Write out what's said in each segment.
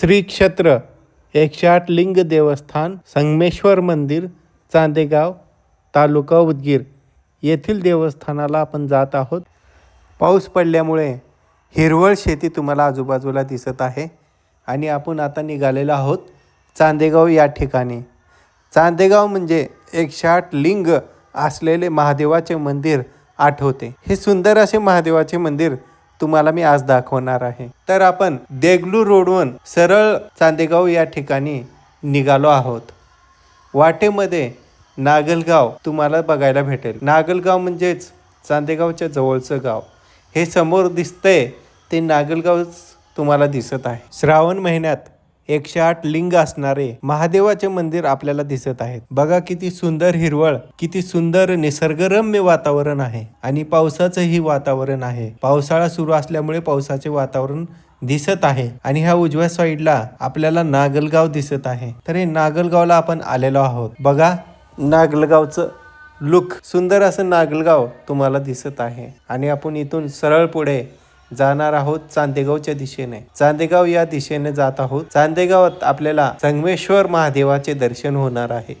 श्री क्षेत्र एकशे आठ लिंग देवस्थान संगमेश्वर मंदिर चांदेगाव तालुका उदगीर येथील देवस्थानाला आपण जात आहोत. पाऊस पडल्यामुळे हिरवळ शेती तुम्हाला आजूबाजूला दिसत आहे आणि आपण आता निघालेलो आहोत चांदेगाव या ठिकाणी. चांदेगाव म्हणजे एकशे आठ लिंग असलेले महादेवाचे मंदिर आठवते. हे सुंदर असे महादेवाचे मंदिर तुम्हाला मी आज दाखवणार आहे. तर आपण देगलू रोडवरून सरळ चांदेगाव या ठिकाणी निघालो आहोत. वाटेमध्ये नागलगाव तुम्हाला बघायला भेटेल. नागलगाव म्हणजेच चांदेगावच्या जवळचं गाव. हे समोर दिसतंय ते नागलगावच तुम्हाला दिसत आहे. श्रावण महिन्यात एकशे आठ लिंग असणारे महादेवाचे मंदिर आपल्याला दिसत आहेत. बघा किती सुंदर हिरवळ किती सुंदर निसर्गरम्य वातावरण आहे आणि पावसाचंही वातावरण आहे. पावसाळा सुरू असल्यामुळे पावसाचे वातावरण दिसत आहे आणि ह्या उजव्या साईडला आपल्याला नागलगाव दिसत आहे. तर हे नागलगावला आपण आलेलो आहोत. बघा नागलगावचं लुक सुंदर असं नागलगाव तुम्हाला दिसत आहे. आणि आपण इथून सरळ पुढे जाणार आहोत चांदेगावच्या दिशेने. चांदेगाव या दिशेने जात आहोत. चांदेगावात आपल्याला संगमेश्वर महादेवाचे दर्शन होणार आहे.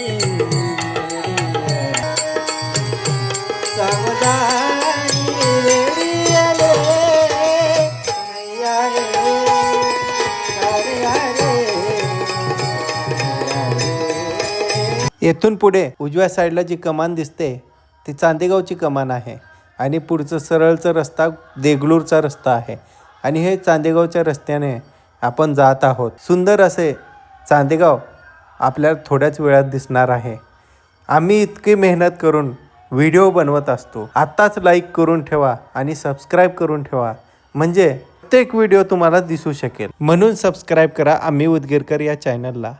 येथून पुढे उजव्या साईडला जी कमान दिसते ती चांदेगावची कमान आहे. आणि पुढचं सरळचा रस्ता देगलूरचा रस्ता आहे. आणि हे चांदेगावच्या रस्त्याने आपण जात आहोत. सुंदर असे चांदेगाव आपल्याला थोड्याच वेळात दिसणार आहे. आम्ही इतकी मेहनत करून व्हिडिओ बनवत असतो. आत्ताच लाईक करून ठेवा आणि सबस्क्राईब करून ठेवा. म्हणजे प्रत्येक व्हिडिओ तुम्हाला दिसू शकेल. म्हणून सबस्क्राईब करा. आम्ही उदगीरकर या चॅनलला.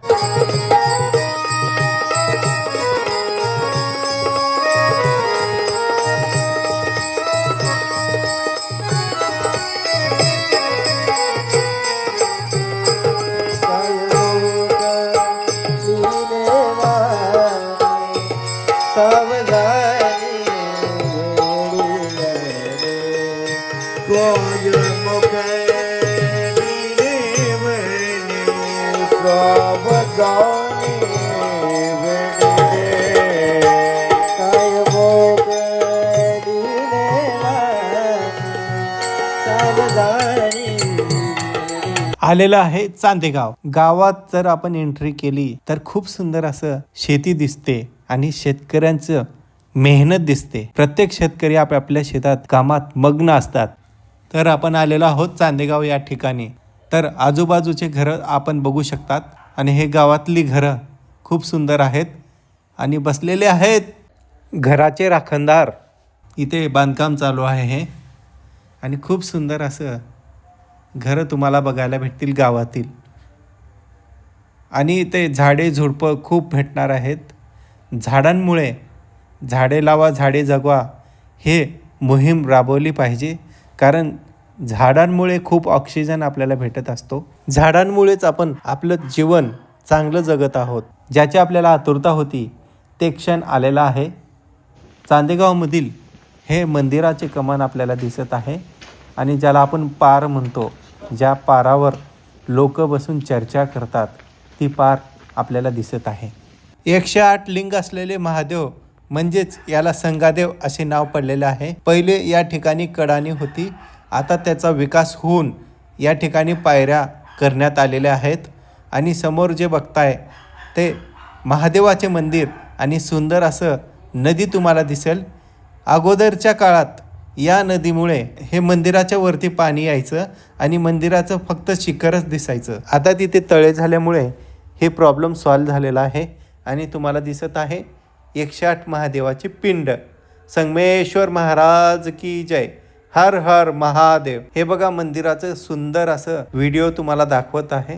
आलेलं आहे चांदेगाव. गावात जर आपण एंट्री केली तर खूप सुंदर असं शेती दिसते आणि शेतकऱ्यांचं मेहनत दिसते. प्रत्येक शेतकरी आपापल्या शेतात कामात मग्न असतात. तर आपण आलेलो आहोत चांदेगाव या ठिकाणी. तर आजूबाजूचे घरं आपण बघू शकतात. आणि हे गावातली घरं खूप सुंदर आहेत. आणि बसलेले आहेत. घराचे राखणदार. इथे बांधकाम चालू आहे हे. आणि खूप सुंदर असं घरं तुम्हाला बघायला भेटतील गावातील. आणि ते झाडे झुडपं खूप भेटणार आहेत. झाडांमुळे झाडे लावा झाडे जगवा हे मोहीम राबवली पाहिजे. कारण झाडांमुळे खूप ऑक्सिजन आपल्याला भेटत असतो. झाडांमुळेच आपण आपलं जीवन चांगलं जगत आहोत. ज्याची आपल्याला आतुरता होती ते क्षण आलेला आहे. चांदेगावमधील हे मंदिराचे कमान आपल्याला दिसत आहे आणि ज्याला आपण पार म्हणतो ज्या पारावर लोक बसून चर्चा करतात ती पार आपल्याला दिसत आहे. एकशे आठ लिंग असलेले महादेव म्हणजेच याला संगादेव असे नाव पडलेले आहे. पहिले या ठिकाणी कडाणी होती आता त्याचा विकास होऊन या ठिकाणी पायऱ्या करण्यात आलेल्या आहेत. आणि समोर जे बघताय ते महादेवाचे मंदिर आणि सुंदर असं नदी तुम्हाला दिसेल. अगोदरच्या काळात या नदीमुळे हे मंदिराच्या वरती पाणी यायचं आणि मंदिराचं फक्त शिखरच दिसायचं. आता तिथे तळे झाल्यामुळे हे प्रॉब्लेम सॉल्व्ह झालेला आहे आणि तुम्हाला दिसत आहे एकशे आठ महादेवाचे पिंड. संगमेश्वर महाराज की जय. हर हर महादेव. हे बघा मंदिराचं सुंदर असं व्हिडिओ तुम्हाला दाखवत आहे.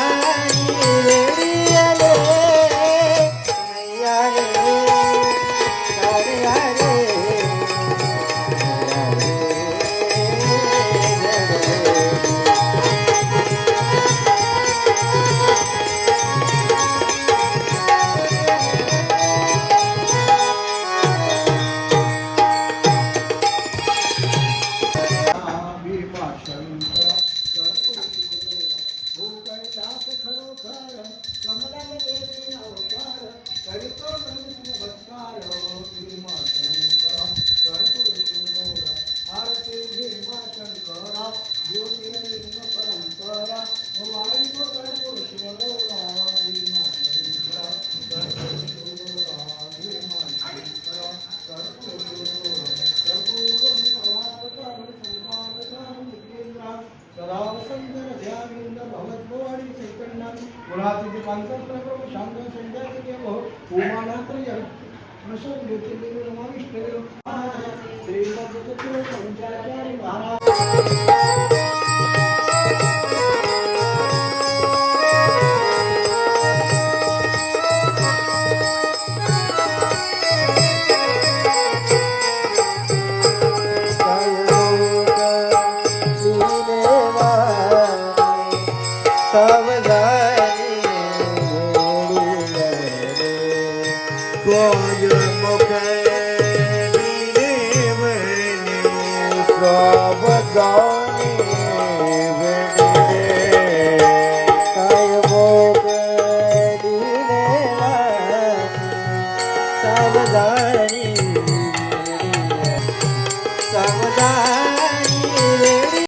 सरावसंदर ध्याविंदर भवद्भोवाडी चैतन्या गुणातिथि पांचप्रभव शांत संध्याचे देव ओमानात्रय प्रसन्न ज्योतिर्लिंग नमाविष्ट श्रीमद् महाराज go.